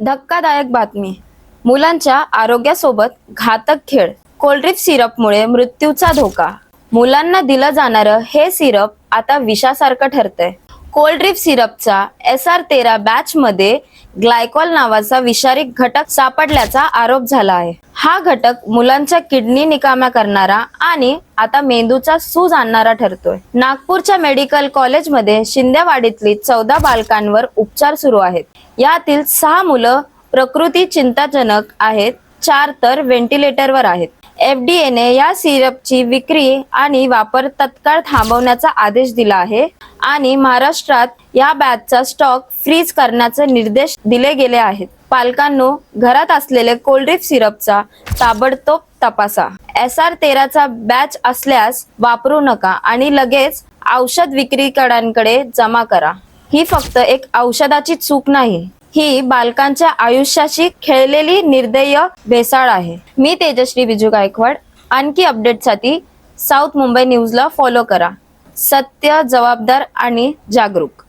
धक्कादायक बातमी. मुलांच्या आरोग्यासोबत घातक खेळ. कोल्ड्रिप सिरपमुळे मृत्यूचा धोका. मुलांना दिलं जाणारं हे सिरप आता विषासारखं ठरतंय. कोल्ड्रिप सिरपचा एस आर तेरा बॅच मध्ये ग्लायकॉल नावाचा विषारी घटक सापडल्याचा आरोप झाला आहे. हा घटक मुलांच्या किडनी निकाम्या करणारा आणि आता मेंदूचा सूज आणणारा ठरतोय. नागपूरच्या मेडिकल कॉलेजमध्ये शिंदेवाडीतली चौदा बालकांवर उपचार सुरू आहेत. यातील सहा मुलं प्रकृती चिंताजनक आहेत चार तर व्हेंटिलेटरवर आहेत. एफडीएने या सिरपची विक्री आणि वापर तत्काळ थांबवण्याचा आदेश दिला आहे. आणि महाराष्ट्रात या बॅचचा स्टॉक फ्रीज करण्याचे निर्देश दिले गेले आहेत. पालकांनो घरात असलेले कोल्ड्रिप सिरपचा ताबडतोब तपासा. एस आर तेराचा बॅच असल्यास वापरू नका आणि लगेच औषध विक्रीकडांकडे जमा करा. ही फक्त एक औषधाची चूक नाही. ही बालकांच्या आयुष्याशी खेळलेली निर्दय भेसाळ आहे. मी तेजश्री बिजू गायकवाड. आणखी अपडेटसाठी साऊथ मुंबई न्यूजला फॉलो करा. सत्य जबाबदार आणि जागरूक.